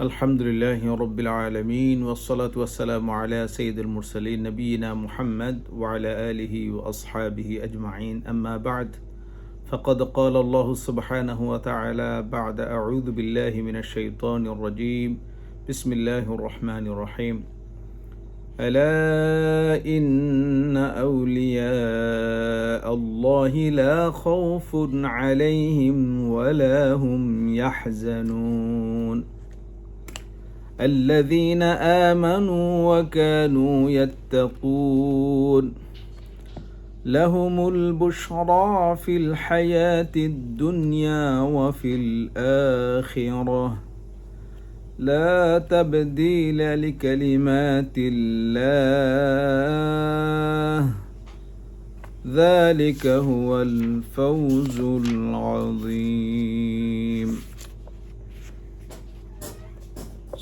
الحمد لله رب العالمين والصلاة والسلام على سيد المرسلين نبينا محمد وعلى آله وأصحابه أجمعين. أما بعد فقد قال الله سبحانه وتعالى بعد أعوذ بالله من الشيطان الرجيم. بسم الله الرحمن الرحيم. ألا إن أولياء الله لا خوف عليهم ولا هم يحزنون. الذين آمنوا وكانوا يتقون. لهم البشرى في الحياة الدنيا وفي الآخرة. لا تبديل لكلمات الله. ذلك هو الفوز العظيم.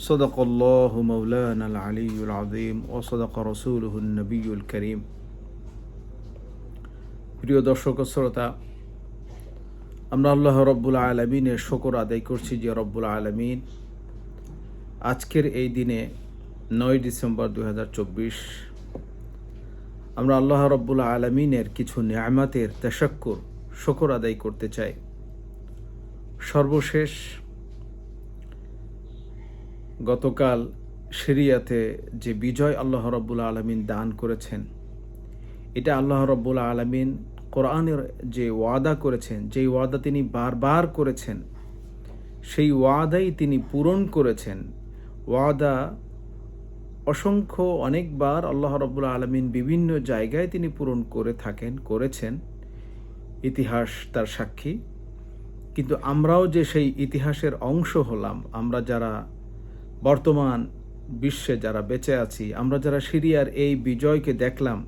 صدق الله مولانا العلي العظيم وصدق رسوله النبي الكريم প্রিয় দর্শক ও শ্রোতা আমরা আল্লাহ রব্বুল আলমিনের শকর আদায় করছি যে রব্বুল আলমিন আজকের এই দিনে নয় ডিসেম্বর দু আমরা আল্লাহ রব্বুল আলমিনের কিছু নিয়ামাতের তেশক্কর শকর আদায় করতে চাই সর্বশেষ গতকাল সিরিয়াতে যে বিজয় আল্লাহ রব্বুল আলমিন দান করেছেন, এটা আল্লাহ রব্বুল আলমিন কোরআনের যে ওয়াদা করেছেন, যেই ওয়াদা তিনি বারবার করেছেন, সেই ওয়াদাই তিনি পূরণ করেছেন। ওয়াদা অসংখ্য অনেকবার আল্লাহ রব্বুল আলমিন বিভিন্ন জায়গায় তিনি পূরণ করে থাকেন, করেছেন। ইতিহাস তার সাক্ষী। কিন্তু আমরাও যে সেই ইতিহাসের অংশ হলাম, আমরা যারা বর্তমান বিশ্বে যারা বেঁচে আছি, আমরা যারা সিরিয়ার এই বিজয়কে দেখলাম,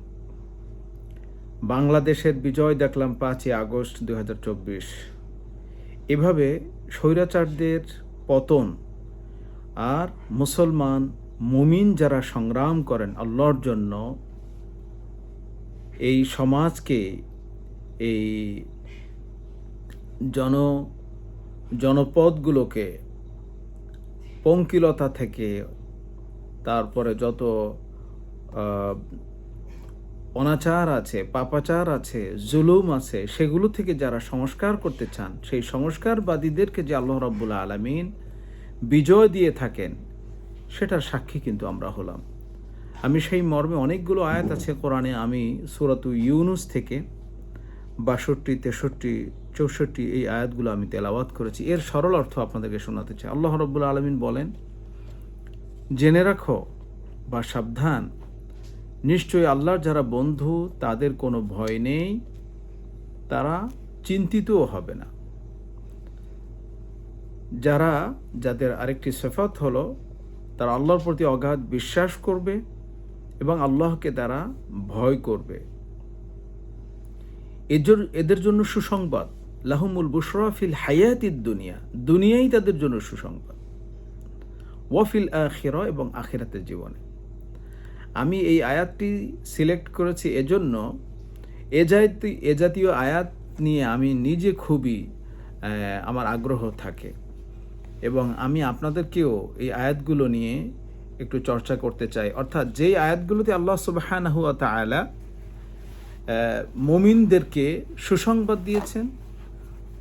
বাংলাদেশের বিজয় দেখলাম পাঁচই আগস্ট দু হাজার চব্বিশ। এভাবে স্বৈরাচারদের পতন আর মুসলমান মুমিন যারা সংগ্রাম করেন আল্লাহর জন্য, এই সমাজকে, এই জন, জনপদগুলোকে পঙ্কিলতা থেকে তারপরে যত অনাচার আছে, পাপাচার আছে, জুলুম আছে, সেগুলো থেকে যারা সংস্কার করতে চান, সেই সংস্কারবাদীদেরকে যে আল্লাহ রাব্বুল আলমিন বিজয় দিয়ে থাকেন, সেটার সাক্ষী কিন্তু আমরা হলাম। আমি সেই মর্মে অনেকগুলো আয়াত আছে কোরআনে, আমি সুরাতু ইউনুস থেকে বাষট্টি তেষট্টি চৌষট্টি এই আয়াতগুলো আমি তেলাওয়াত করেছি। এর সরল অর্থ আপনাদেরকে শোনাতে চাই। আল্লাহ রব্বুল আলমিন বলেন, জেনে রাখো বা সাবধান, নিশ্চয়ই আল্লাহর যারা বন্ধু, তাদের কোনো ভয় নেই, তারা চিন্তিতও হবে না। যারা, যাদের আরেকটি সেফাত হলো, তারা আল্লাহর প্রতি অগাধ বিশ্বাস করবে এবং আল্লাহকে তারা ভয় করবে। এদের জন্য সুসংবাদ। লাহুমুল বুশরাফিল হায়াতির দুনিয়া। দুনিয়াই তাদের জন্য সুসংবাদ। ওয়াফিল আখির এবং আখিরাতের জীবনে। আমি এই আয়াতটি সিলেক্ট করেছি এজন্য এ জাতীয় এ জাতীয় আয়াত নিয়ে আমি নিজে খুবই আমার আগ্রহ থাকে। এবং আমি আপনাদেরকেও এই আয়াতগুলো নিয়ে একটু চর্চা করতে চাই। অর্থাৎ যেই আয়াতগুলোতে আল্লাহ সুবাহান হুয়া তালা মমিনদেরকে সুসংবাদ দিয়েছেন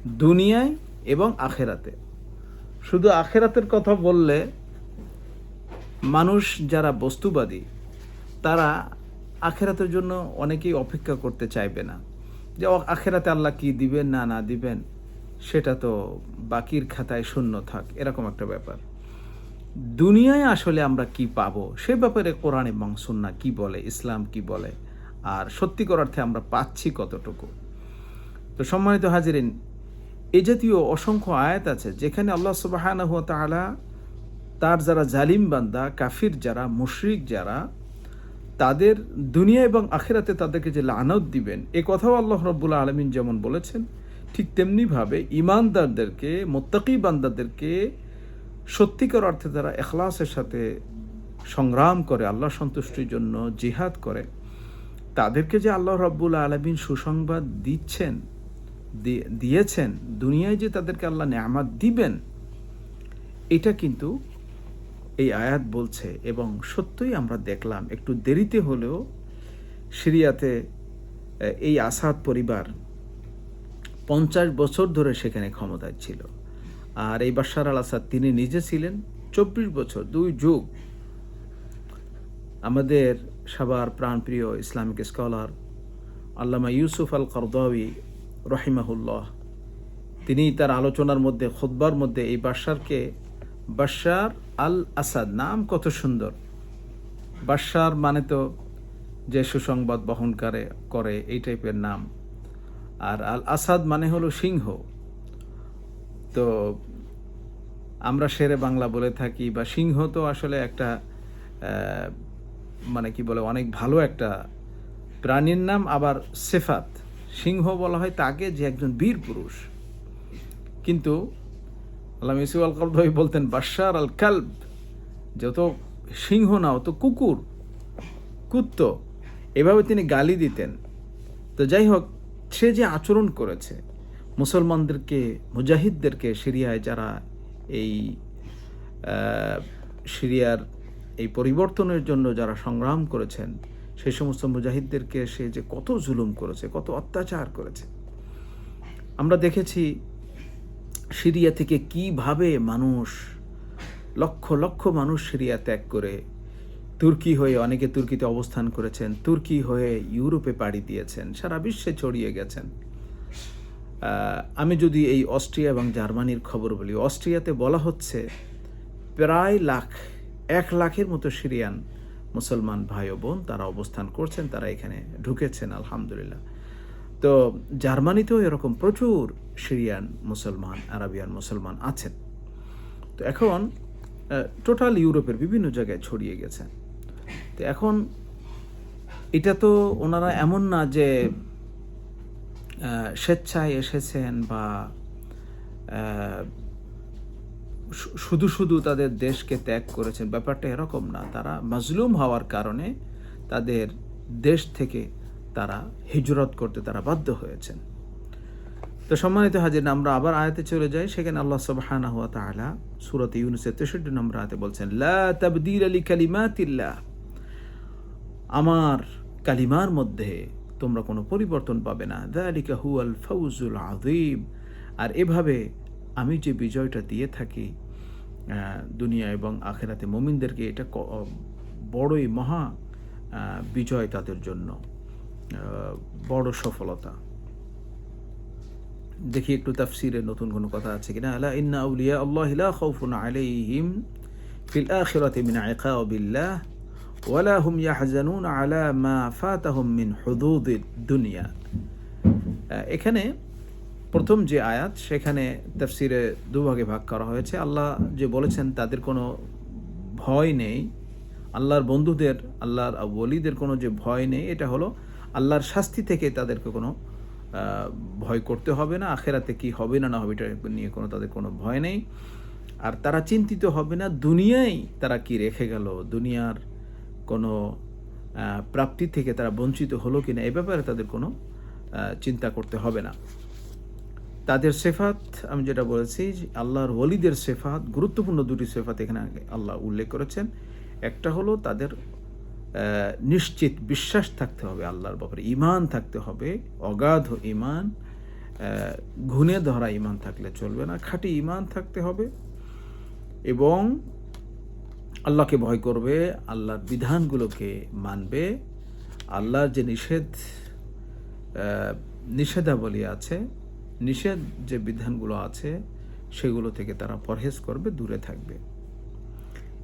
দুনিয়ায় এবং আখেরাতে। শুধু আখেরাতের কথা বললে মানুষ যারা বস্তুবাদী, তারা আখেরাতের জন্য অনেকেই অপেক্ষা করতে চাইবে না। যে আখেরাতে আল্লাহ কি দিবেন, না না দিবেন, সেটা তো বাকির খাতায় শূন্য থাক, এরকম একটা ব্যাপার। দুনিয়ায় আসলে আমরা কি পাব? সে ব্যাপারে কোরআন এবং সুন্না কি বলে, ইসলাম কি বলে? আর সত্যিকর অর্থে আমরা পাচ্ছি কতটুকু? তো সম্মানিত হাজিরিন এ জাতীয় অসংখ্য আয়াত আছে যেখানে আল্লাহ সুবাহানা হুয়া তালা তার যারা জালিম বান্দা, কাফির যারা, মুশরিক যারা, তাদের দুনিয়া এবং আখেরাতে তাদেরকে যে লানত দিবেন, এ কথাও আল্লাহ রব্বুল্লা আলমিন যেমন বলেছেন, ঠিক তেমনিভাবে ইমানদারদেরকে মোত্তাকি বান্দাদেরকে সত্যিকার অর্থে তারা এখলাসের সাথে সংগ্রাম করে আল্লাহ সন্তুষ্টির জন্য জিহাদ করে। তাদেরকে যে আল্লাহ রব্বুল আলমিন সুসংবাদ দিচ্ছেন দিয়েছেন, দুনিয়ায় যে তাদেরকে আল্লাহ নেয়ামাত দিবেন, এটা কিন্তু এই আয়াত বলছে এবং সত্যই আমরা দেখলাম, একটু দেরিতে হলেও সিরিয়াতে এই আসাদ পরিবার পঞ্চাশ বছর ধরে সেখানে ক্ষমতায় ছিল। আর এই বাশার আল আসাদ তিনি নিজে ছিলেন চব্বিশ বছর, দুই যুগ। আমাদের সবার প্রাণপ্রিয় ইসলামিক স্কলার আল্লামা ইউসুফ আল করদাবি রহিমাহুল্লাহ। তিনি তার আলোচনার মধ্যে খুদ্বার মধ্যে এই বাশারকে বাশার আল আসাদ নাম কত সুন্দর। বাশার মানে তো যে সুসংবাদ বহন করে করে এই টাইপের নাম। আর আল আসাদ মানে হলো সিংহ। তো আমরা শেরে বাংলা বলে থাকি, বা সিংহ তো আসলে একটা মানে কি বলে, অনেক ভালো একটা প্রাণীর নাম, আবার সেফাত। সিংহ বলা হয় তাকে যে একজন বীর পুরুষ। কিন্তু আল্লাহ ইসু আল কলভাই বলতেন, বাশার আল কালব, যত সিংহ না অত কুকুর, কুত্ত। এভাবে তিনি গালি দিতেন। তো যাই হোক, সে যে আচরণ করেছে, মুসলমানদেরকে, মুজাহিদদেরকে সিরিয়ায় যারা এই সিরিয়ার এই পরিবর্তনের জন্য যারা সংগ্রাম করেছেন সেই সমস্ত মুজাহিদদেরকে সে যে কত জুলুম করেছে, কত অত্যাচার করেছে। আমরা দেখেছি সিরিয়া থেকে কীভাবে মানুষ, লক্ষ লক্ষ মানুষ সিরিয়া ত্যাগ করে তুর্কি হয়ে অনেকে তুর্কিতে অবস্থান করেছেন, তুর্কি হয়ে ইউরোপে পাড়ি দিয়েছেন, সারা বিশ্বে ছড়িয়ে গেছেন। আমি যদি এই অস্ট্রিয়া এবং জার্মানির খবর বলি, অস্ট্রিয়াতে বলা হচ্ছে প্রায় লাখ, এক লাখের মতো সিরিয়ান মুসলমান ভাই ও বোন তারা অবস্থান করছেন, তারা এখানে ঢুকেছেন, আলহামদুলিল্লাহ। তো জার্মানিতেও এরকম প্রচুর সিরিয়ান মুসলমান, আরাবিয়ান মুসলমান আছেন। তো এখন টোটাল ইউরোপের বিভিন্ন জায়গায় ছড়িয়ে গেছে। তো এখন এটা তো ওনারা এমন না যে স্বেচ্ছায় এসেছেন বা শুধু শুধু তাদের দেশকে ত্যাগ করেছেন, ব্যাপারটা এরকম না। তারা মাজলুম হওয়ার কারণে তাদের দেশ থেকে তারা হিজরত করতে তারা বাধ্য হয়েছেন। তো সম্মানিত হাজির, আমরা আবার আয়াতে চলে যাই। সেখানে আল্লাহ সুবহানাহু ওয়া তাআলা সুরত ইউনূসের 63 নম্বর আয়াতে বলছেন, লা তাবদীলা লিকালিমাতিল্লাহ। আমার কালিমার মধ্যে তোমরা কোনো পরিবর্তন পাবে না। যালিকা হুয়াল ফাউজুল আযীম। আর এভাবে আমি যে বিজয়টা দিয়ে থাকি দুনিয়া এবং আখেরাতে মুমিনদেরকে এটা বড়ই মহা বিজয় তাদের জন্য বড় সফলতা। দেখি একটু তাফসিরে নতুন কোনো কথা আছে কিনা। আলা ইন্না আউলিয়া আল্লাহ লা খাউফুন আলাইহিম ফিল আখিরাতি মিন ইকাবিল্লাহ ওয়ালা হুম ইয়াহজানুন আলা মা ফাতাহুম মিন হুদুদিদ দুনিয়া। এখানে প্রথম যে আয়াত, সেখানে তাফসিরে দুভাগে ভাগ করা হয়েছে। আল্লাহ যে বলেছেন, তাদের কোনো ভয় নেই। আল্লাহর বন্ধুদের, আল্লাহর বলিদের কোনো যে ভয় নেই, এটা হলো আল্লাহর শাস্তি থেকে তাদেরকে কোনো ভয় করতে হবে না। আখেরাতে কি হবে না না হবে, এটা নিয়ে কোনো তাদের কোনো ভয় নেই। আর তারা চিন্তিত হবে না, দুনিয়ায় তারা কি রেখে গেল? দুনিয়ার কোনো প্রাপ্তি থেকে তারা বঞ্চিত হলো কিনা, এ ব্যাপারে তাদের কোনো চিন্তা করতে হবে না। তাদের সেফাত, আমি যেটা বলেছি আল্লাহর ওলিদের সেফাত, গুরুত্বপূর্ণ দুটি সেফাত এখানে আল্লাহ উল্লেখ করেছেন। একটা হলো তাদের নিশ্চিত বিশ্বাস থাকতে হবে আল্লাহর ব্যাপারে ইমান থাকতে হবে, অগাধ ইমান ঘুণে ধরা ইমান থাকলে চলবে না, খাঁটি ইমান থাকতে হবে এবং আল্লাহকে ভয় করবে, আল্লাহর বিধানগুলোকে মানবে, আল্লাহর যে নিষেধ নিষেধাবলী আছে নিষেধ যে বিধানগুলো আছে, সেগুলো থেকে তারা পরহেজ করবে, দূরে থাকবে।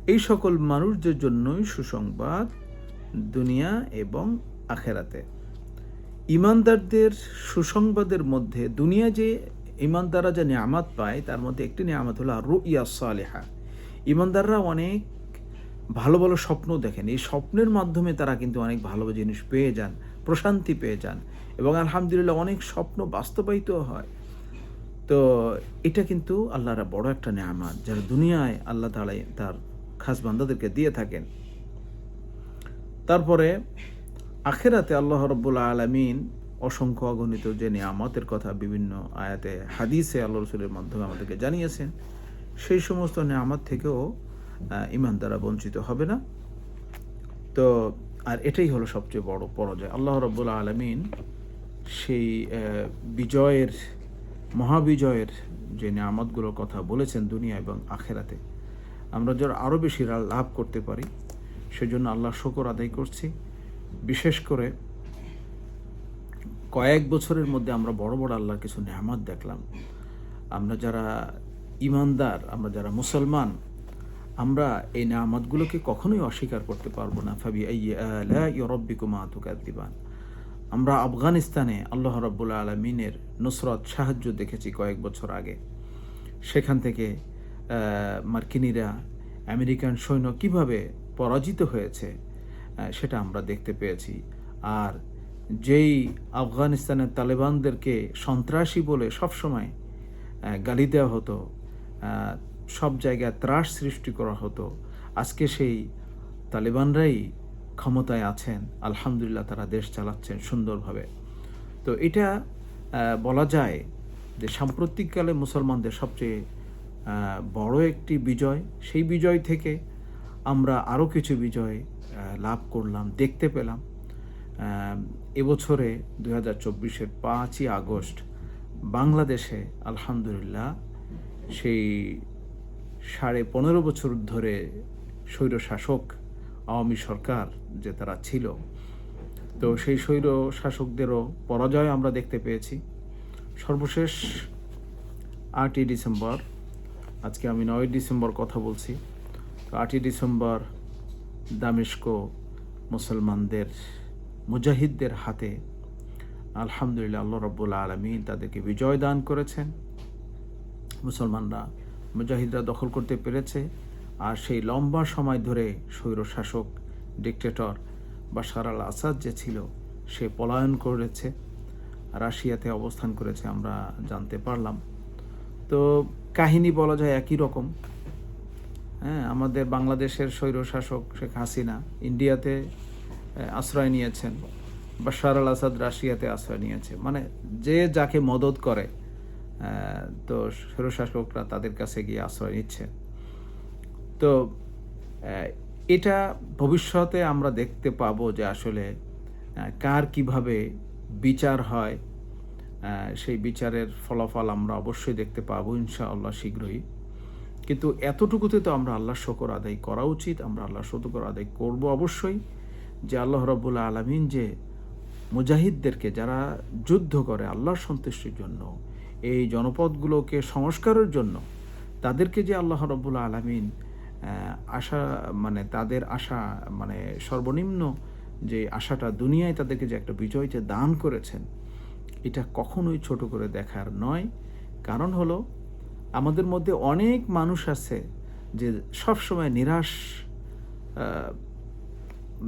এই সকল মানুষদের জন্যই সুসংবাদ দুনিয়া এবং আখেরাতে। ইমানদারদের সুসংবাদের মধ্যে দুনিয়া যে ইমানদাররা যে নিয়ামত পায়, তার মধ্যে একটি নিয়ামত হলো রুইয়া সালেহা। ইমানদাররা অনেক ভালো ভালো স্বপ্ন দেখেন। এই স্বপ্নের মাধ্যমে তারা কিন্তু অনেক ভালো জিনিস পেয়ে যান, প্রশান্তি পেয়ে যান। এবং আলহামদুলিল্লাহ অনেক স্বপ্ন বাস্তবায়িত হয়। তো এটা কিন্তু আল্লাহর বড় একটা নেয়ামাত, যারা দুনিয়ায় আল্লাহ তালাই তার খাস বান্দাদেরকে দিয়ে থাকেন। তারপরে আখেরাতে আল্লাহ রব্বুল আলমিন অসংখ্য অগণিত যে নিয়ামতের কথা বিভিন্ন আয়াতে, হাদিসে আল্লাহ রসুলের মাধ্যমে আমাদেরকে জানিয়েছেন, সেই সমস্ত নিয়ামত থেকেও ইমান দ্বারা বঞ্চিত হবে না। তো, আর এটাই হলো সবচেয়ে বড় পরাজয়। আল্লাহ রব্বুল আলমিন সেই বিজয়ের, মহাবিজয়ের যে নিয়ামতগুলোর কথা বলেছেন দুনিয়া এবং আখেরাতে, আমরা যারা আরও বেশি লাভ করতে পারি, সেজন্য আল্লাহ শকর আদায় করছি। বিশেষ করে কয়েক বছরের মধ্যে আমরা বড় বড় আল্লাহর কিছু নেয়ামত দেখলাম। আমরা যারা ইমানদার, আমরা যারা মুসলমান, আমরা এই নেয়ামতগুলোকে কখনোই অস্বীকার করতে পারব না। ফাবি ইয়রব্বিকুমা তুকাদিবান আমরা আফগানিস্তানে আল্লাহ রব্বুল আলমিনের নুসরত সাহায্য দেখেছি কয়েক বছর আগে। সেখান থেকে মার্কিনিরা আমেরিকান সৈন্য কীভাবে পরাজিত হয়েছে সেটা আমরা দেখতে পেয়েছি। আর যেই আফগানিস্তানের তালেবানদেরকে সন্ত্রাসী বলে সবসময় গালি দেওয়া হতো সব জায়গায় ত্রাস সৃষ্টি করা হতো, আজকে সেই তালেবানরাই ক্ষমতায় আছেন, আলহামদুলিল্লাহ তারা দেশ চালাচ্ছেন সুন্দরভাবে। তো এটা বলা যায় যে সাম্প্রতিককালে মুসলমানদের সবচেয়ে বড় একটি বিজয়। সেই বিজয় থেকে আমরা আরও কিছু বিজয় লাভ করলাম, দেখতে পেলাম। এবছরে দু হাজার চব্বিশের পাঁচই আগস্ট বাংলাদেশে আলহামদুলিল্লাহ সেই সাড়ে পনেরো বছর ধরে স্বৈরশাসক আওয়ামী সরকার যে তারা ছিল। তো সেই স্বৈর শাসকদেরও পরাজয় আমরা দেখতে পেয়েছি। সর্বশেষ আটই ডিসেম্বর, আজকে আমি নয় ডিসেম্বর কথা বলছি। তো আটই ডিসেম্বর দামেস্ক মুসলমানদের, মুজাহিদদের হাতে আলহামদুলিল্লাহ আল্লাহ রব্বুল আলমিন তাদেরকে বিজয় দান করেছেন। মুসলমানরা, মুজাহিদরা দখল করতে পেরেছে। আর সেই লম্বা সময় ধরে স্বৈরশাসক ডিকটেটর বাশার আল আসাদ যে ছিল, সে পলায়ন করেছে। রাশিয়াতে অবস্থান করেছে আমরা জানতে পারলাম। তো কাহিনী বলা যায় একই রকম। হ্যাঁ আমাদের বাংলাদেশের স্বৈরশাসক শেখ হাসিনা ইন্ডিয়াতে আশ্রয় নিয়েছেন। বাশার আল আসাদ রাশিয়াতে আশ্রয় নিয়েছে। মানে যে যাকে মদত করে তো স্বৈরশাসকরা তাদের কাছে গিয়ে আশ্রয় নিচ্ছে। তো এটা ভবিষ্যতে আমরা দেখতে পাবো যে আসলে কার কীভাবে বিচার হয় সেই বিচারের ফলাফল আমরা অবশ্যই দেখতে পাবো ইনশাআল্লাহ শীঘ্রই। কিন্তু এতটুকুতে তো আমরা আল্লাহ শকর আদায় করা উচিত, আমরা আল্লাহ শতকর আদায় করব অবশ্যই যে আল্লাহ রব্বুল আলমিন যে মুজাহিদদেরকে, যারা যুদ্ধ করে আল্লাহর সন্তুষ্টির জন্য, এই জনপদগুলোকে সংস্কারের জন্য, তাদেরকে যে আল্লাহ রব্বুল আলমিন আশা মানে তাদের আশা মানে সর্বনিম্ন যে আশাটা দুনিয়ায় তাদেরকে যে একটা বিজয় যে দান করেছেন, এটা কখনোই ছোট করে দেখার নয়। কারণ হলো, আমাদের মধ্যে অনেক মানুষ আছে যে সবসময় নিরাশ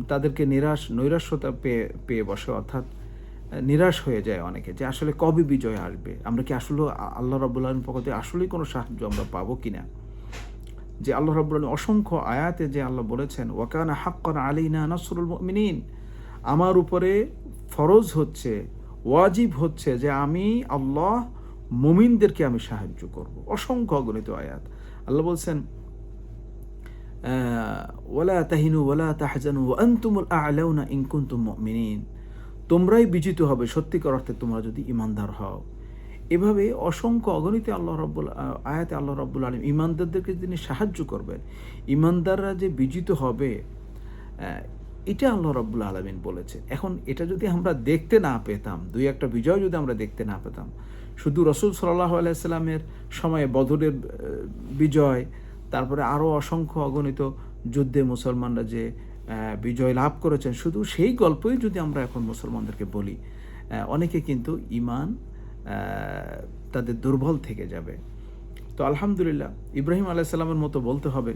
তাদেরকে নিরাশ, নৈরাশ্যতা পেয়ে পেয়ে বসে, অর্থাৎ নিরাশ হয়ে যায় অনেকে যে আসলে কবে বিজয় আসবে? আমরা কি আসলে আল্লাহ আলম পক্ষ থেকে আসলেই কোনো সাহায্য আমরা পাবো কিনা? যে আল্লাহ রব্বুল অসংখ্য আয়াতে যে আল্লাহ বলেছেন, ওয়াকানা হাক্কন আলীনা নাসরুল মিনীন আমার উপরে ফরজ হচ্ছে, ওয়াজিব হচ্ছে যে আমি আল্লাহ মুমিনদেরকে আমি সাহায্য করব। অসংখ্য অগণিত আয়াত। আল্লাহ বলছেন ওয়ালা তাহিনু ওয়ালা তাহজানু আনতুমুল আলাউনা ইন কুনতুম মুমিনিন। তোমরাই বিজিত হবে সত্যিকার অর্থে তোমরা যদি ইমানদার হও। এভাবে অসংখ্য অগণিত আল্লাহ রব্বুল আয়াতে আল্লাহ রব্বুল আলম ইমানদারদেরকে তিনি সাহায্য করবেন। ইমানদাররা যে বিজিত হবে এটা আল্লাহ রব্বুল আলমিন বলেছে এখন এটা যদি আমরা দেখতে না পেতাম, দুই একটা বিজয় যদি আমরা দেখতে না পেতাম, শুধু রসুল সাল্লাহ আলাইসাল্লামের সময়ে বদরের বিজয়, তারপরে আরও অসংখ্য অগণিত যুদ্ধে মুসলমানরা যে বিজয় লাভ করেছেন, শুধু সেই গল্পই যদি আমরা এখন মুসলমানদেরকে বলি অনেকে কিন্তু ইমান তাদের দুর্বল থেকে যাবে। তো আলহামদুলিল্লাহ, ইব্রাহিম আলাইসাল্লামের মতো বলতে হবে।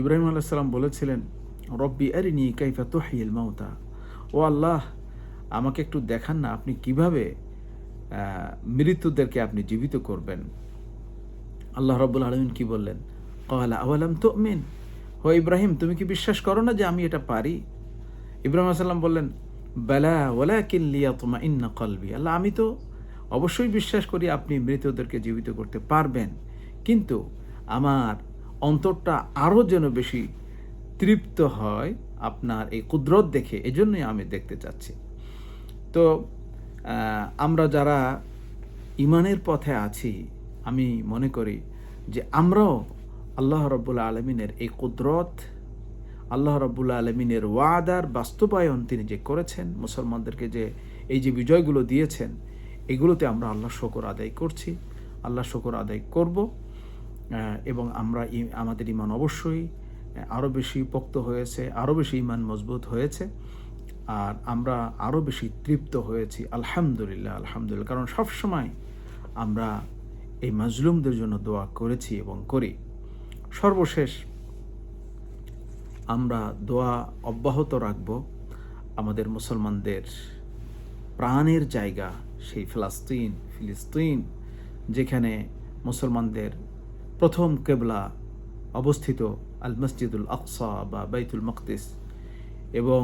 ইব্রাহিম আলাইসাল্লাম বলেছিলেন, রব্বি আরিনি কাইফা তো তোহিল মাউতা। ও আল্লাহ, আমাকে একটু দেখান না আপনি কীভাবে মৃত্যুদেরকে আপনি জীবিত করবেন। আল্লাহ রব্বুল আলমিন কি বললেন? কওয়ালা আওয়ালাম তো মিন হো ইব্রাহিম, তুমি কি বিশ্বাস করো না যে আমি এটা পারি? ইব্রাহিম আসাল্লাম বললেন, বেলা ওলা কিল্লিয়া তোমা ইন্না কলবি। আল্লাহ, আমি তো অবশ্যই বিশ্বাস করি আপনি মৃতদেরকে জীবিত করতে পারবেন। কিন্তু আমার অন্তরটা আরও যেন বেশি তৃপ্ত হয় আপনার এই কুদরত দেখে, এজন্যই আমি দেখতে চাচ্ছি। তো আমরা যারা ইমানের পথে আছি, আমি মনে করি যে আমরাও আল্লাহ রব্বুল আলমিনের এই কুদরত, আল্লাহ রব্বুল আলমিনের ওয়াদার বাস্তবায়ন তিনি যে করেছেন, মুসলমানদেরকে যে এই যে বিজয়গুলো দিয়েছেন এগুলোতে আমরা আল্লাহ শকর আদায় করছি, আল্লাহ শকর আদায় করব এবং আমরা আমাদের ইমান অবশ্যই আরও বেশি পোক্ত হয়েছে আরও বেশি ইমান মজবুত হয়েছে, আর আমরা আরও বেশি তৃপ্ত হয়েছি, আলহামদুলিল্লাহ আলহামদুলিল্লাহ। কারণ সবসময় আমরা এই মাজলুমদের জন্য দোয়া করেছি এবং করি। সর্বশেষ আমরা দোয়া অব্যাহত রাখব আমাদের মুসলমানদের প্রাণের জায়গা সেই ফিলাস্তিন, ফিলিস্তিন, যেখানে মুসলমানদের প্রথম কেবলা অবস্থিত আল মসজিদুল আকসা বা বাইতুল মকদিস এবং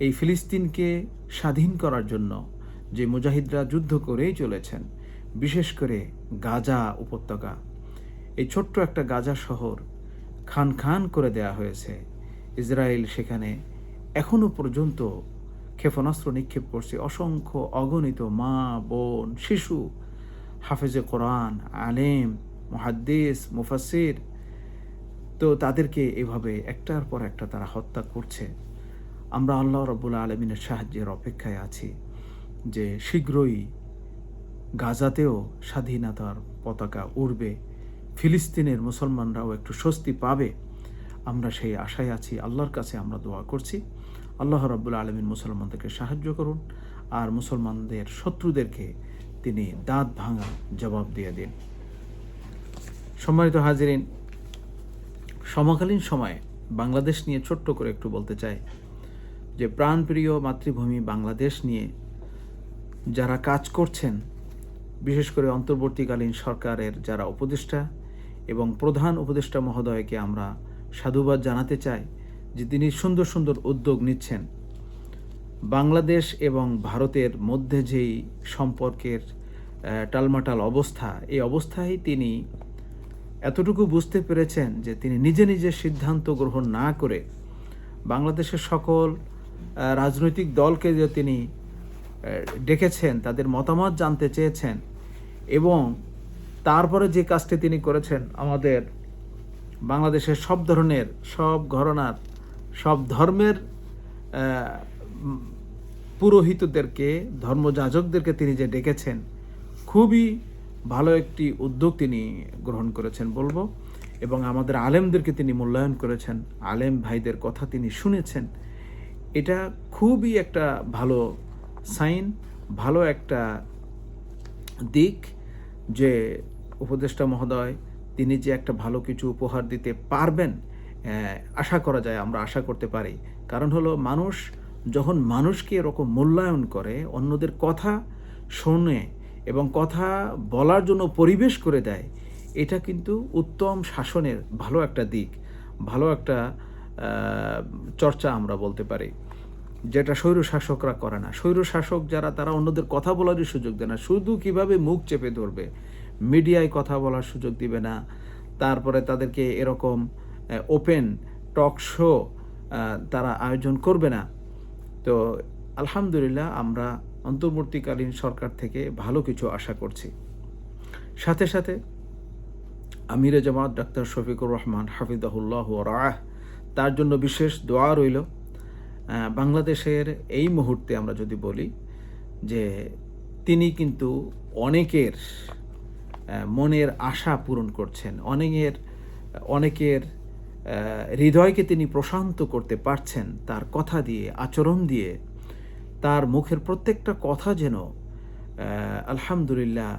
এই ফিলিস্তিনকে স্বাধীন করার জন্য যে মুজাহিদরা যুদ্ধ করেই চলেছেন, বিশেষ করে গাজা উপত্যকা। এই ছোট্ট একটা গাজা শহর খান খান করে দেয়া হয়েছে। ইসরায়েল সেখানে এখনও পর্যন্ত ক্ষেপণাস্ত্র নিক্ষেপ করছে। অসংখ্য অগণিত মা, বোন, শিশু, হাফেজে কোরআন, আলেম, মুহাদ্দিস মুফাসির তো তাদেরকে এভাবে একটার পর একটা তারা হত্যা করছে। আমরা আল্লাহ রব্বুল আলমিনের সাহায্যের অপেক্ষায় আছি যে শীঘ্রই গাজাতেও স্বাধীনতার পতাকা উড়বে, ফিলিস্তিনের মুসলমানরাও একটু স্বস্তি পাবে। আমরা সেই আশায় আছি, আল্লাহর কাছে আমরা দোয়া করছি। আল্লাহ রব্বুল আলমিন মুসলমানদেরকে সাহায্য করুন আর মুসলমানদের শত্রুদেরকে তিনি দাঁত ভাঙা জবাব দিয়ে দিন। সম্মানিত হাজিরিন, সমকালীন সময়ে বাংলাদেশ নিয়ে ছোট্ট করে একটু বলতে চাই যে প্রাণপ্রিয় মাতৃভূমি বাংলাদেশ নিয়ে যারা কাজ করছেন, বিশেষ করে অন্তর্বর্তীকালীন সরকারের যারা উপদেষ্টা এবং প্রধান উপদেষ্টা মহোদয়কে আমরা সাধুবাদ জানাতে চাই যে তিনি সুন্দর সুন্দর উদ্যোগ নিচ্ছেন। বাংলাদেশ এবং ভারতের মধ্যে যেই সম্পর্কের টালমাটাল অবস্থা, এই অবস্থায় তিনি এতটুকু বুঝতে পেরেছেন যে তিনি নিজে নিজে সিদ্ধান্ত গ্রহণ না করে বাংলাদেশের সকল রাজনৈতিক দলকে যে তিনি ডেকেছেন, তাদের মতামত জানতে চেয়েছেন এবং তারপরে যে কাজটি তিনি করেছেন, আমাদের বাংলাদেশের সব ধরনের, সব ঘরনার সব ধর্মের পুরোহিতদেরকে, ধর্মযাজকদেরকে তিনি যে ডেকেছেন, খুবই ভালো একটি উদ্যোগ তিনি গ্রহণ করেছেন বলব। এবং আমাদের আলেমদেরকে তিনি মূল্যায়ন করেছেন। আলেম ভাইদের কথা তিনি শুনেছেন। এটা খুবই একটা ভালো সাইন, ভালো একটা দিক যে উপদেষ্টা মহোদয়, তিনি যে একটা ভালো কিছু উপহার দিতে পারবেন আশা করা যায়, আমরা আশা করতে পারি। কারণ হলো, মানুষ যখন মানুষকে এরকম মূল্যায়ন করে, অন্যদের কথা শোনে এবং কথা বলার জন্য পরিবেশ করে দেয়, এটা কিন্তু উত্তম শাসনের ভালো একটা দিক, ভালো একটা চর্চা আমরা বলতে পারি। যেটা স্বৈর শাসকরা করে না। স্বৈর শাসক যারা, তারা অন্যদের কথা বলারই সুযোগ দেয় না। শুধু কীভাবে মুখ চেপে ধরবে? মিডিয়ায় কথা বলার সুযোগ দিবে না। তারপরে তাদেরকে এরকম ওপেন টক শো তারা আয়োজন করবে না। তো আলহামদুলিল্লাহ আমরা অন্তর্বর্তীকালীন সরকার থেকে ভালো কিছু আশা করছি। সাথে সাথে আমিরে জামাত ডাক্তার শফিকুর রহমান হাফিজাহুল্লাহ রাহ, তার জন্য বিশেষ দোয়া রইল। বাংলাদেশের এই মুহূর্তে আমরা যদি বলি যে তিনি কিন্তু অনেকের মনের আশা পূরণ করছেন, অনেকের অনেকের হৃদয়কে তিনি প্রশান্ত করতে পারছেন, তার কথা দিয়ে, আচরণ দিয়ে, তার মুখের প্রত্যেকটা কথা যেন আলহামদুলিল্লাহ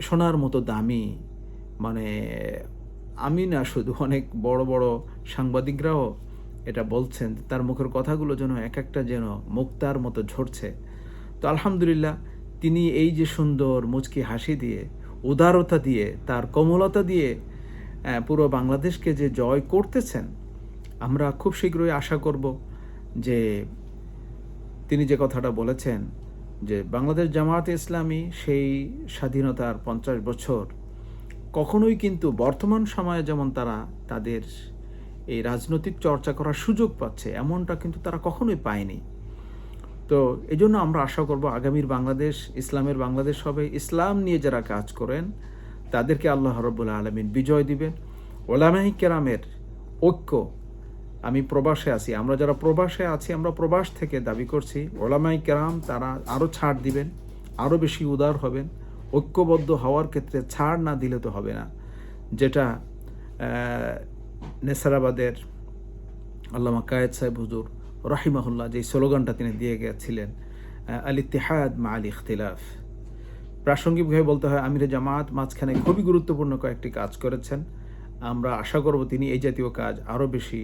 সোনার মতো দামি। মানে আমি না শুধু অনেক বড় বড় সাংবাদিকরাও এটা বলছেন, তার মুখের কথাগুলো যেন এক একটা যেন মুক্তার মতো ঝরছে। তো আলহামদুলিল্লাহ, তিনি এই যে সুন্দর মুচকি হাসি দিয়ে, উদারতা দিয়ে, তার কোমলতা দিয়ে পুরো বাংলাদেশকে যে জয় করতেছেন, আমরা খুব শীঘ্রই আশা করব যে তিনি যে কথাটা বলেছেন যে বাংলাদেশ জামায়াতে ইসলামী সেই স্বাধীনতার পঞ্চাশ বছর কখনোই কিন্তু বর্তমান সময়ে যেমন তারা তাদের এই রাজনৈতিক চর্চা করার সুযোগ পাচ্ছে, এমনটা কিন্তু তারা কখনোই পায়নি। তো এই জন্য আমরা আশা করব আগামীর বাংলাদেশ, ইসলামের বাংলাদেশ হবে। ইসলাম নিয়ে যারা কাজ করেন তাদেরকে আল্লাহ রব্বুল্লা আলমিন বিজয় দিবেন। ওলামাহি কেরামের ঐক্য, আমি প্রবাসে আছি। আমরা যারা প্রবাসে আছি, আমরা প্রবাস থেকে দাবি করছি ওলামাই কেরাম তারা আরও ছাড় দিবেন আরও বেশি উদার হবেন। ঐক্যবদ্ধ হওয়ার ক্ষেত্রে ছাড় না দিলে তো হবে না। যেটা নেসারাবাদের আল্লামা কায়েদ সাহেব হুজুর রাহিমাহুল্লাহ যে স্লোগানটা তিনি দিয়ে গেছিলেন আল ইতিহাদ মা আল ইখতিলাফ প্রাসঙ্গিকভাবে বলতে হয়, আমিরে জামাত মাঝখানে খুবই গুরুত্বপূর্ণ কয়েকটি কাজ করেছেন। আমরা আশা করব তিনি এই জাতীয় কাজ আরও বেশি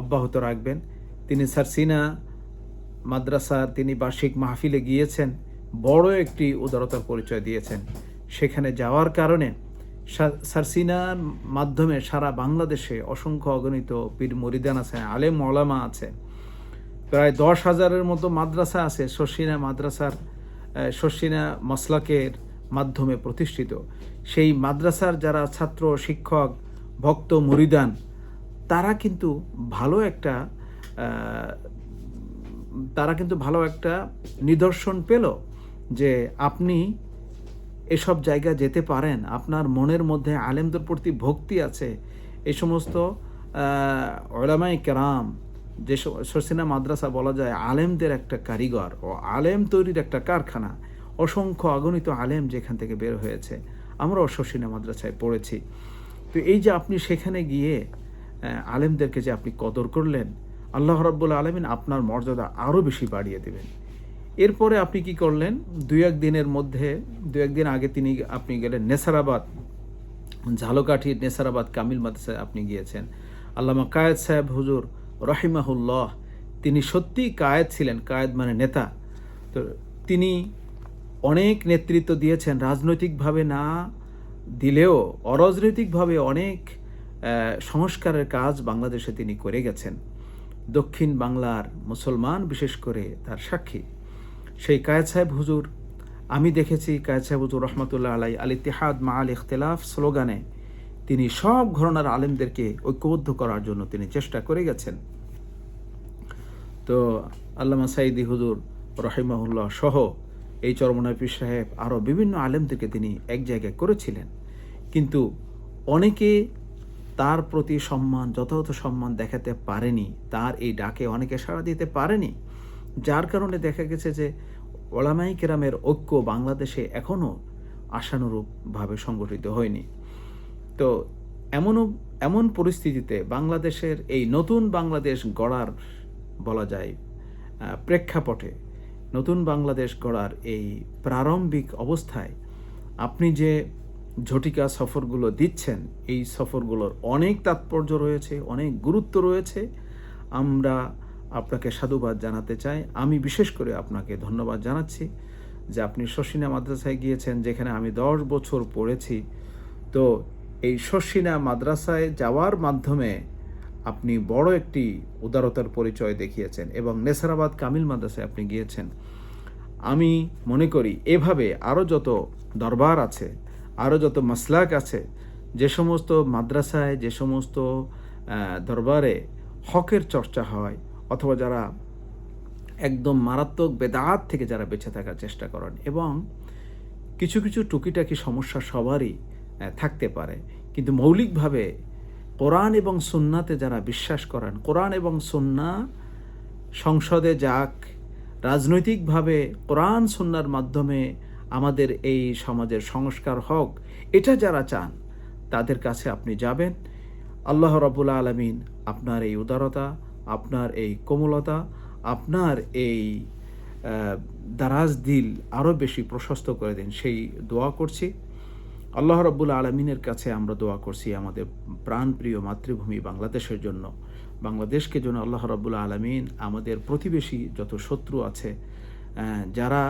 অব্যাহত রাখবেন। তিনি সারসিনা মাদ্রাসার তিনি বার্ষিক মাহফিলে গিয়েছেন, বড় একটি উদারতার পরিচয় দিয়েছেন। সেখানে যাওয়ার কারণে সারসিনার মাধ্যমে সারা বাংলাদেশে অসংখ্য অগণিত পীর মরিদান আছে, আলেম মলামা আছে। প্রায় দশ হাজারের মতো মাদ্রাসা আছে শর্ষিনা মাদ্রাসার শর্ষিনা মসলাকের মাধ্যমে প্রতিষ্ঠিত। সেই মাদ্রাসার যারা ছাত্র, শিক্ষক, ভক্ত, মরিদান, তারা কিন্তু ভালো একটা তারা কিন্তু ভালো একটা নিদর্শন পেল যে আপনি এসব জায়গায় যেতে পারেন। আপনার মনের মধ্যে আলেমদের প্রতি ভক্তি আছে। এই সমস্ত ওলামাই কেরাম যে সরসিনা মাদ্রাসা বলা যায় আলেমদের একটা কারিগর ও আলেম তৈরির একটা কারখানা, অসংখ্য অগণিত আলেম যেখান থেকে বের হয়েছে। আমরাও সরসিনা মাদ্রাসায় পড়েছি। তো এই যে আপনি সেখানে গিয়ে আলেমদেরকে যে আপনি কদর করলেন, আল্লাহ রাব্বুল আলমিন আপনার মর্যাদা আরও বেশি বাড়িয়ে দেবেন। এরপরে আপনি কি করলেন? দুই এক দিনের মধ্যে দু একদিন আগে তিনি আপনি গেলেন নেসারাবাদ। ঝালকাঠির নেসারাবাদ কামিল মাদ্রাসায় আপনি গিয়েছেন। আল্লামা কায়েদ সাহেব হুজুর রহিমাহুল্লাহ, তিনি সত্যিই কায়েদ ছিলেন, কায়েদ মানে নেতা। তো তিনি অনেক নেতৃত্ব দিয়েছেন, রাজনৈতিকভাবে না দিলেও, অরাজনৈতিকভাবে অনেক সংস্কারের কাজ বাংলাদেশে তিনি করে গেছেন। দক্ষিণ বাংলার মুসলমান, বিশেষ করে তার সাক্ষী। সেই কায়েদ সাহেব হুজুর, আমি দেখেছি কায়েদ সাহেব হুজুর রহমতুল্লাহ আলাই আল ইতিহাদ মা আল ইখতলাফ স্লোগানে তিনি সব ঘরনার আলেমদেরকে ঐক্যবদ্ধ করার জন্য তিনি চেষ্টা করে গেছেন। তো আল্লামা সাইদি হুজুর রহিমাহুল্লাহ সহ এই চরমনায় পীর সাহেব আরও বিভিন্ন আলেমদেরকে তিনি এক জায়গায় করেছিলেন। কিন্তু অনেকে তার প্রতি সম্মান, যথাযথ সম্মান দেখাতে পারেনি, তার এই ডাকে অনেকে সাড়া দিতে পারেনি, যার কারণে দেখা গেছে যে ওলামাই কেরামের ঐক্য বাংলাদেশে এখনও আশানুরূপভাবে সংগঠিত হয়নি। তো এমনও, এমন পরিস্থিতিতে বাংলাদেশের এই নতুন বাংলাদেশ গড়ার বলা যায় প্রেক্ষাপটে নতুন বাংলাদেশ গড়ার এই প্রারম্ভিক অবস্থায় আপনি যে ঝটিকা সফরগুলো দিচ্ছেন, এই সফরগুলোর অনেক তাৎপর্য রয়েছে, অনেক গুরুত্ব রয়েছে। আমরা আপনাকে সাধুবাদ জানাতে চাই। আমি বিশেষ করে আপনাকে ধন্যবাদ জানাচ্ছি যে আপনি শশিনা মাদ্রাসায় গিয়েছেন, যেখানে আমি দশ বছর পড়েছি। তো এই শশিনা মাদ্রাসায় যাওয়ার মাধ্যমে আপনি বড় একটি উদারতার পরিচয় দেখিয়েছেন এবং নেসারাবাদ কামিল মাদ্রাসায় আপনি গিয়েছেন। আমি মনে করি এভাবে আরও যত দরবার আছে আরও যত মাসলাক আছে, যে সমস্ত মাদ্রাসায়, যে সমস্ত দরবারে হকের চর্চা হয়, অথবা যারা একদম মারাত্মক বেদাত থেকে যারা বেঁচে থাকার চেষ্টা করেন এবং কিছু কিছু টুকিটাকি সমস্যা সবারই থাকতে পারে। কিন্তু মৌলিকভাবে কোরআন এবং সুন্নাতে যারা বিশ্বাস করেন, কোরআন এবং সুন্না সংসদে যাক, রাজনৈতিকভাবে কোরআন, সুন্নার মাধ্যমে আমাদের এই সমাজের সংস্কার হোক, এটা যারা চান, তাদের কাছে আপনি যাবেন। আল্লাহ রবুল আলমিন আপনার এই উদারতা, আপনার এই কোমলতা, আপনার এই দারাজ দিল আরও বেশি প্রশস্ত করে দিন। সেই দোয়া করছি। আল্লাহ রব্বুল আলমিনের কাছে আমরা দোয়া করছি আমাদের প্রাণপ্রিয় মাতৃভূমি বাংলাদেশের জন্য। বাংলাদেশকে জন্য আল্লাহ রব্বুল আলমিন আমাদের প্রতিবেশী যত শত্রু আছে যারা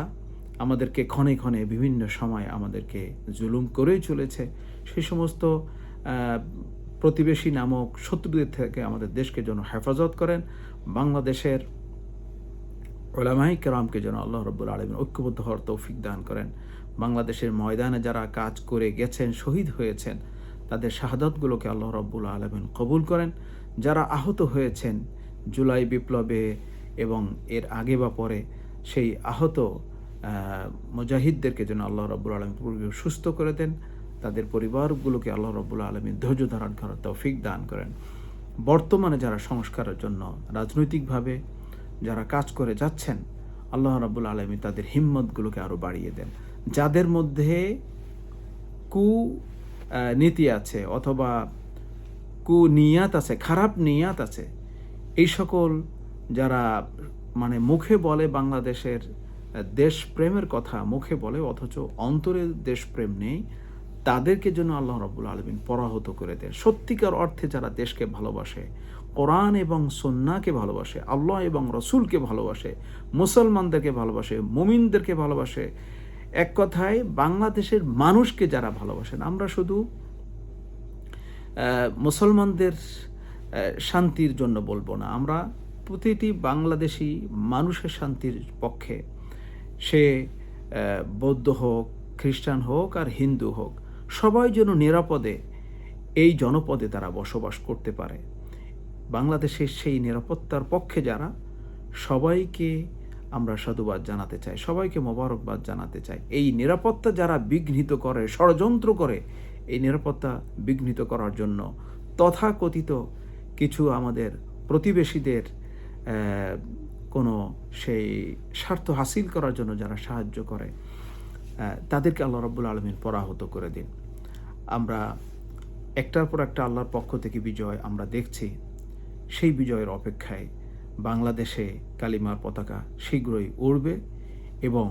আমাদেরকে ক্ষণে ক্ষণে বিভিন্ন সময় আমাদেরকে জুলুম করেই চলেছে সেই সমস্ত প্রতিবেশী নামক শত্রুদের থেকে আমাদের দেশকে যেন হেফাজত করেন। বাংলাদেশের ওলামাই কেরামকে যেন আল্লাহ রব্বুল আলমিন ঐক্যবদ্ধ হওয়ার তৌফিক দান করেন। বাংলাদেশের ময়দানে যারা কাজ করে গেছেন, শহীদ হয়েছেন, তাদের শাহাদতগুলোকে আল্লাহ রব্বুল আলমিন কবুল করেন। যারা আহত হয়েছেন জুলাই বিপ্লবে এবং এর আগে বা পরে সেই আহত মুজাহিদদেরকে যেন আল্লাহ রব্বুল আলম সুস্থ করে দেন, তাদের পরিবারগুলোকে আল্লাহ রব্বুল আলমী ধৈর্য ধারণ করার তৌফিক দান করেন। বর্তমানে যারা সংস্কারের জন্য রাজনৈতিকভাবে যারা কাজ করে যাচ্ছেন, আল্লাহ রাবুল আলমী তাদের হিম্মতগুলোকে আরও বাড়িয়ে দেন। যাদের মধ্যে কু নীতি আছে অথবা কু নিয়াত আছে, খারাপ নিয়াত আছে, এই সকল যারা মানে মুখে বলে বাংলাদেশের দেশপ্রেমের কথা মুখে বলে, অথচ অন্তরে দেশপ্রেম নেই, তাদেরকে জন্য আল্লাহ রব্বুল আলমিন পরাহত করে দেন। সত্যিকার অর্থে যারা দেশকে ভালোবাসে, কোরআন এবং সন্নাকে ভালোবাসে, আল্লাহ এবং রসুলকে ভালোবাসে, মুসলমানদেরকে ভালোবাসে, মুমিনদেরকে ভালোবাসে এক কথায় বাংলাদেশের মানুষকে যারা ভালোবাসেন, আমরা শুধু মুসলমানদের শান্তির জন্য বলব না। আমরা প্রতিটি বাংলাদেশি মানুষের শান্তির পক্ষে। সে বৌদ্ধ হোক, খ্রিস্টান হোক আর হিন্দু হোক, সবাই যেন নিরাপদে এই জনপদে তারা বসবাস করতে পারে। বাংলাদেশের সেই নিরাপত্তার পক্ষে যারা, সবাইকে আমরা সাধুবাদ জানাতে চাই, সবাইকে মোবারকবাদ জানাতে চাই। এই নিরাপত্তা যারা বিঘ্নিত করে, ষড়যন্ত্র করে, এই নিরাপত্তা বিঘ্নিত করার জন্য তথাকথিত কিছু আমাদের প্রতিবেশীদের কোনো সেই স্বার্থ হাসিল করার জন্য যারা সাহায্য করে তাদেরকে আল্লাহ রব্বুল আলমিন পরাহত করে দিন। আমরা একটার পর একটা আল্লাহর পক্ষ থেকে বিজয় আমরা দেখছি, সেই বিজয়ের অপেক্ষায় বাংলাদেশে কালিমার পতাকা শীঘ্রই উড়বে এবং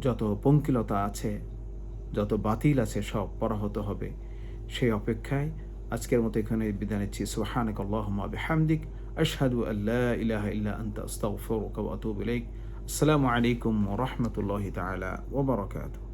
যত পঙ্কিলতা আছে, যত বাতিল আছে সব পরাহত হবে। সেই অপেক্ষায় আজকের মতো এখানে বিদায় নিচ্ছি। সুহানাক বিহামদিক। আশহাদু আল্লা ইলাহা ইল্লা আসসালামু আলাইকুম রাহমাতুল্লাহি তাআলা ওয়া বারাকাতুহু।